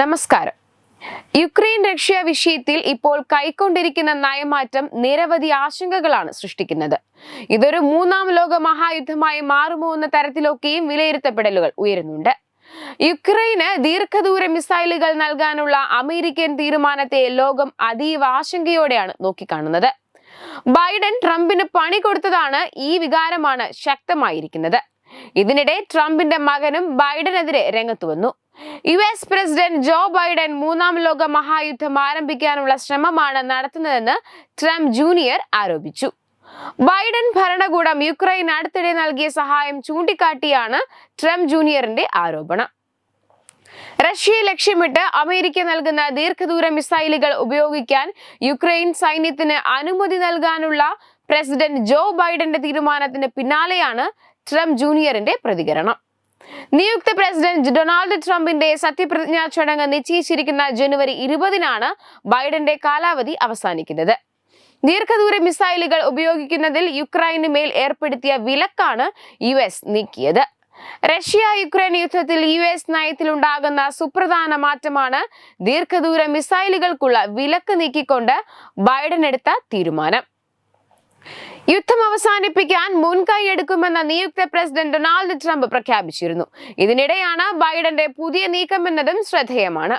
നമസ്കാരം. Ukraine Russia വിഷയത്തിൽ ഇപ്പോൾ കൈക്കൊണ്ടിരിക്കുന്ന നയമാറ്റം നിരവധി ആശങ്കകളാണ് സൃഷ്ടിക്കുന്നത്. ഇതൊരു മൂന്നാം ലോക മഹായുദ്ധമായി മാറുമോ എന്ന തരത്തിലൊക്കെയും വിലയിരുത്തപ്പെടലുകൾ ഉയരുന്നുണ്ട്. യുക്രൈന് ദീർഘദൂര മിസൈലുകൾ നൽകാനുള്ള അമേരിക്കൻ തീരുമാനത്തെ ലോകം അതീവ ആശങ്കയോടെയാണ് നോക്കിക്കാണുന്നത്. ബൈഡൻ ട്രംപിന് പണി കൊടുത്തതാണ് ഈ വികാരമാണ് ശക്തമായിരിക്കുന്നത്. ഇതിനിടെ ട്രംപിന്റെ മകനും ബൈഡനെതിരെ രംഗത്തു വന്നു. U S president Joe Biden മൂന്നാം ലോക മഹായുദ്ധം ആരംഭിക്കാനുള്ള ശ്രമമാണ് നടത്തുന്നതെന്ന് ട്രംപ് ജൂനിയർ ആരോപിച്ചു. ബൈഡൻ ഭരണകൂടം യുക്രൈൻ അടുത്തിടെ നൽകിയ സഹായം ചൂണ്ടിക്കാട്ടിയാണ് ട്രംപ് ജൂനിയറിന്റെ ആരോപണം. റഷ്യയെ ലക്ഷ്യമിട്ട് അമേരിക്ക നൽകുന്ന ദീർഘദൂര മിസൈലുകൾ ഉപയോഗിക്കാൻ യുക്രൈൻ സൈന്യത്തിന് അനുമതി നൽകാനുള്ള പ്രസിഡന്റ് ജോ ബൈഡന്റെ തീരുമാനത്തിന് പിന്നാലെയാണ് ട്രംപ് ജൂനിയറിന്റെ പ്രതികരണം. നിയുക്ത പ്രസിഡന്റ് ഡൊണാൾഡ് ട്രംപിന്റെ സത്യപ്രതിജ്ഞാ ചടങ്ങ് നിശ്ചയിച്ചിരിക്കുന്ന ജനുവരി ഇരുപതിനാണ് ബൈഡന്റെ കാലാവധി അവസാനിക്കുന്നത്. ദീർഘദൂര മിസൈലുകൾ ഉപയോഗിക്കുന്നതിൽ യുക്രൈന് മേൽ ഏർപ്പെടുത്തിയ വിലക്കാണ് യു എസ് നീക്കിയത്. റഷ്യ യുക്രൈൻ യുദ്ധത്തിൽ യു എസ് നയത്തിലുണ്ടാകുന്ന സുപ്രധാന മാറ്റമാണ് ദീർഘദൂര മിസൈലുകൾക്കുള്ള വിലക്ക് നീക്കിക്കൊണ്ട് ബൈഡൻ എടുത്ത തീരുമാനം. യുദ്ധം അവസാനിപ്പിക്കാൻ മുൻകൈ എടുക്കുമെന്ന നിയുക്ത പ്രസിഡന്റ് ഡൊണാൾഡ് ട്രംപ് പ്രഖ്യാപിച്ചിരുന്നു. ഇതിനിടെയാണ് ബൈഡന്റെ പുതിയ നീക്കം എന്നതും ശ്രദ്ധേയമാണ്.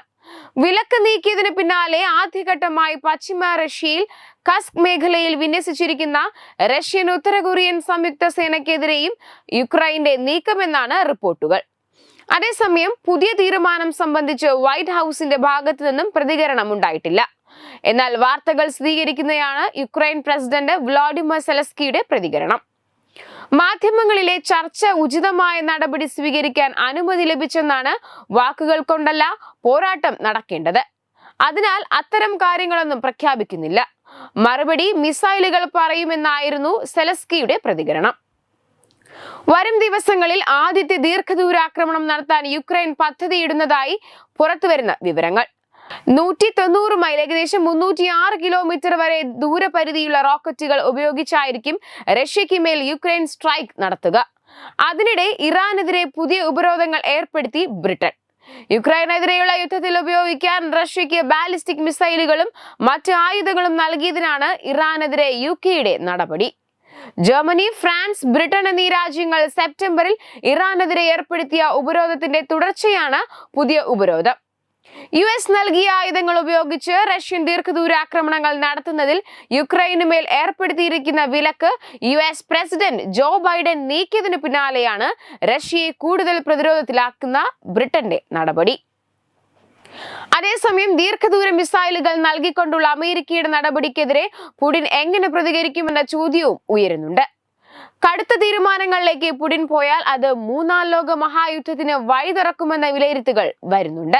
വിലക്ക് നീക്കിയതിന് പിന്നാലെ ആദ്യഘട്ടമായി പശ്ചിമ റഷ്യയിൽ കസ്ക് മേഖലയിൽ വിന്യസിച്ചിരിക്കുന്ന റഷ്യൻ ഉത്തര കൊറിയൻ സംയുക്ത സേനയ്ക്കെതിരെയും യുക്രൈന്റെ നീക്കമെന്നാണ് റിപ്പോർട്ടുകൾ. അതേസമയം പുതിയ തീരുമാനം സംബന്ധിച്ച് വൈറ്റ് ഹൗസിന്റെ ഭാഗത്തു നിന്നും പ്രതികരണം ഉണ്ടായിട്ടില്ല. എന്നാൽ വാർത്തകൾ സ്ഥിരീകരിക്കുന്നതാണ് യുക്രൈൻ പ്രസിഡന്റ് വ്ളാഡിമർ സെലസ്കിയുടെ പ്രതികരണം. മാധ്യമങ്ങളിലെ ചർച്ച ഉചിതമായ നടപടി സ്വീകരിക്കാൻ അനുമതി ലഭിച്ചെന്നാണ് വാക്കുകൾ കൊണ്ടല്ല പോരാട്ടം നടക്കേണ്ടത്. അതിനാൽ അത്തരം കാര്യങ്ങളൊന്നും പ്രഖ്യാപിക്കുന്നില്ല. മറുപടി മിസൈലുകൾ പറയുമെന്നായിരുന്നു സെലസ്കിയുടെ പ്രതികരണം. വരും ദിവസങ്ങളിൽ ആദ്യത്തെ ദീർഘദൂരാക്രമണം നടത്താൻ യുക്രൈൻ പദ്ധതിയിടുന്നതായി പുറത്തുവരുന്ന വിവരങ്ങൾ. നൂറ്റി തൊണ്ണൂറ് മൈൽ ഏകദേശം മുന്നൂറ്റി ആറ് കിലോമീറ്റർ വരെ ദൂരപരിധിയുള്ള റോക്കറ്റുകൾ ഉപയോഗിച്ചായിരിക്കും റഷ്യയ്ക്ക് മേൽ യുക്രൈൻ സ്ട്രൈക്ക് നടത്തുക. അതിനിടെ ഇറാനെതിരെ പുതിയ ഉപരോധങ്ങൾ ഏർപ്പെടുത്തി ബ്രിട്ടൻ. യുക്രൈനെതിരെയുള്ള യുദ്ധത്തിൽ ഉപയോഗിക്കാൻ റഷ്യയ്ക്ക് ബാലിസ്റ്റിക് മിസൈലുകളും മറ്റ് ആയുധങ്ങളും നൽകിയതിനാണ് ഇറാനെതിരെ യു കെയുടെ നടപടി. ജർമ്മനി ഫ്രാൻസ് ബ്രിട്ടൻ എന്നീ രാജ്യങ്ങൾ സെപ്റ്റംബറിൽ ഇറാനെതിരെ ഏർപ്പെടുത്തിയ ഉപരോധത്തിന്റെ തുടർച്ചയാണ് പുതിയ ഉപരോധം. യു എസ് നൽകിയ ആയുധങ്ങൾ ഉപയോഗിച്ച് റഷ്യൻ ദീർഘദൂര ആക്രമണങ്ങൾ നടത്തുന്നതിൽ യുക്രൈന് മേൽ ഏർപ്പെടുത്തിയിരിക്കുന്ന വിലക്ക് U S president Joe Biden നീക്കിയതിനു പിന്നാലെയാണ് റഷ്യയെ കൂടുതൽ പ്രതിരോധത്തിലാക്കുന്ന ബ്രിട്ടന്റെ നടപടി. അതേസമയം ദീർഘദൂര മിസൈലുകൾ നൽകിക്കൊണ്ടുള്ള അമേരിക്കയുടെ നടപടിക്കെതിരെ പുടിൻ എങ്ങനെ പ്രതികരിക്കുമെന്ന ചോദ്യവും ഉയരുന്നുണ്ട്. കടുത്ത തീരുമാനങ്ങളിലേക്ക് പുടിൻ പോയാൽ അത് മൂന്നാം ലോക മഹായുദ്ധത്തിന് വഴി തുറക്കുമെന്ന വിലയിരുത്തുകൾ വരുന്നുണ്ട്.